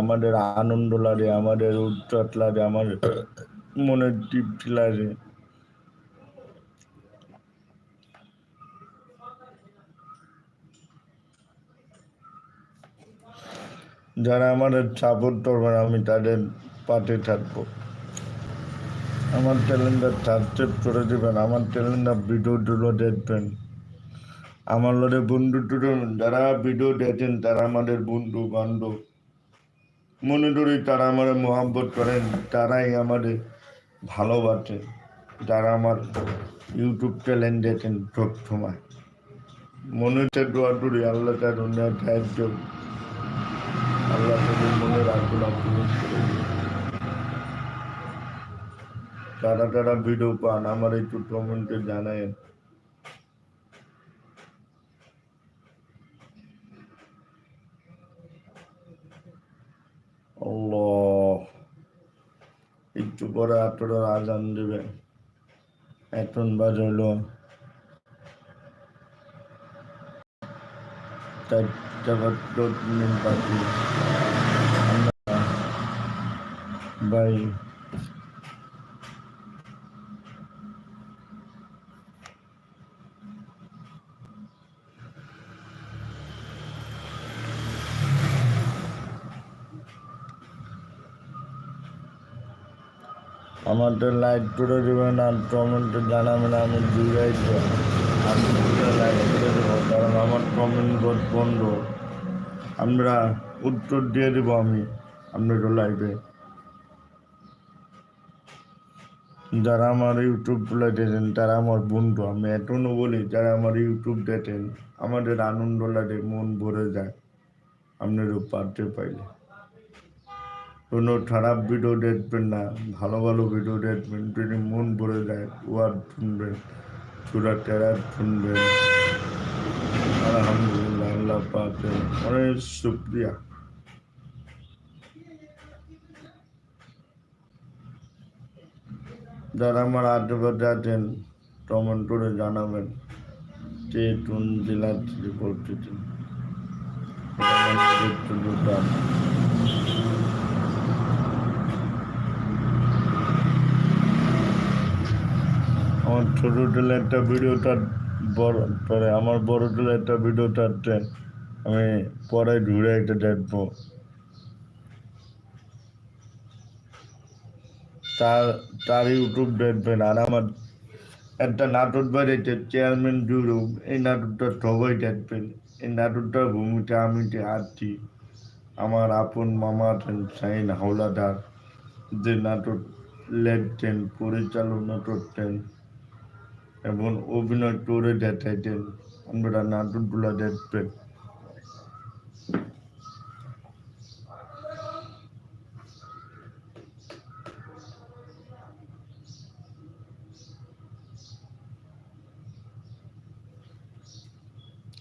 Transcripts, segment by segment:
আমাদের আনন্দ লাগে, আমাদের উচ্চত লাগে, আমাদের মনের তৃপ্তি লাগে। যারা আমাদের সাপোর্ট করবেন, আমি তাদের পাশে থাকব। আমার ট্যালেন্টটা সাবস্ক্রাইব করে দেবেন, আমার ট্যালেন্টটা ভিডিওগুলো দেখবেন। আমার লোকে বন্ধু যারা ভিডিও দেখেন, তারা আমাদের বন্ধু বান্ধব মনে করি তারা আমার মোহাম্মত করেন, তারাই আমাদের ভালোবাসেন যারা আমার ইউটিউব চ্যানেল দেখেন সব সময় মনে হচ্ছে দোয়া করি, আল্লাহ তার দুনিয়া সাহায্য, আল্লাহ তাদের করে দিন। তারা তারা ভিডিও পান, আমার একটু কমেন্টে জানায়েন আল্লাহ একটু পরে আপনারা আজান দেবে। এখন বাজ হলো চারটা বাজলো মিনিট। বাকি আমরা আমাদের লাইট করে দেবেন আর কমেন্টে জানাবেন, আমি দুইটাই আমি লাইট করে দেবো, কারণ আমার কমেন্ট বোর্ড বন্ধ। আমরা উত্তর দিয়ে দেবো আমি আপনাদের লাইভে যারা আমার ইউটিউবগুলো দেখেন, তারা আমার বন্ধু। আমি এখনও বলি, যারা আমার ইউটিউব দেখেন, আমাদের আনন্দ লাগে, মন ভরে যায়। আপনারও পারতে পাইলে কোনো খারাপ ভিডিও দেখবেন না, ভালো ভালো ভিডিও দেখবেন, যদি মন ভরে যায় ওয়ার্ড শুনবেন সুরা টেরার শুনবেন আলহামদুলিল্লাহ, আল্লাহ পাকে অনেক শুক্রিয়া। যারা আমার আশেপাশে আছেন কমেন্ট করে জানাবেন কে কোন জেলা থেকে করতেছেন একটু দুটান আমার ছোট টেলে একটা ভিডিওটা বড়, পরে আমার বড় টেলে একটা ভিডিওটা আমি পরে ঘুরে একটা দেখব। তার তার ইউটিউব দেখবেন, আর আমার একটা নাটক বেড়েছে চেয়ারম্যান জুরু এই নাটকটা সবাই দেখবেন। এই নাটকটার ভূমিকা আমি যে আছি, আমার আপন মামা সাইন হাওলাদার, যে নাটক লেখতেন, পরিচালনা করতেন। এবং অভিনয় করে দেখাইতেন আমরা নাটকগুলো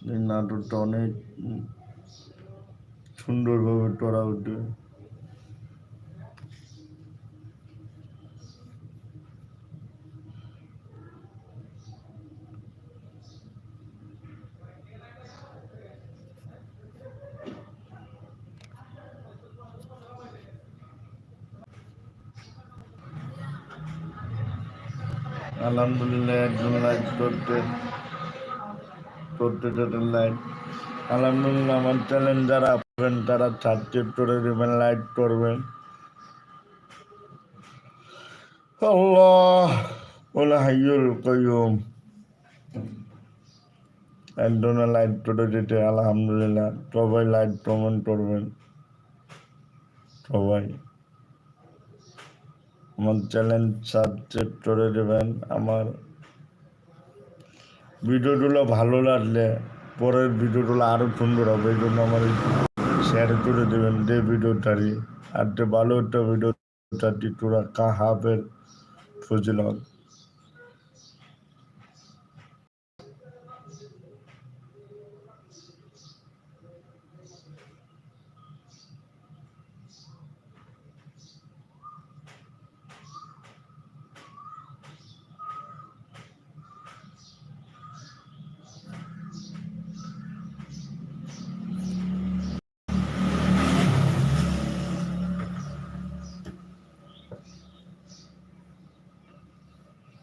এই নাটকটা অনেক সুন্দরভাবে করা হতো আলহামদুলিল্লাহ, একজন লাইক করতে করতে আলহামদুলিল্লাহ, আমার চ্যানেল যারা তারা সাবস্ক্রাইব করে দেবেন করবেন। ওলা লাইট করে দিতে, আলহামদুলিল্লাহ। সবাই লাইট কমেন্ট করবেন। সবাই। আমার চ্যানেল সাবস্ক্রাইব করে দেবেন। আমার ভিডিওগুলো ভালো লাগলে পরের ভিডিওগুলো আরও সুন্দর হবে, এই জন্য আমার শেয়ার করে দেবেন যে ভিডিওটারই। আর যে ভালো একটা ভিডিওটা তোরা কাহাবের ফজিলত।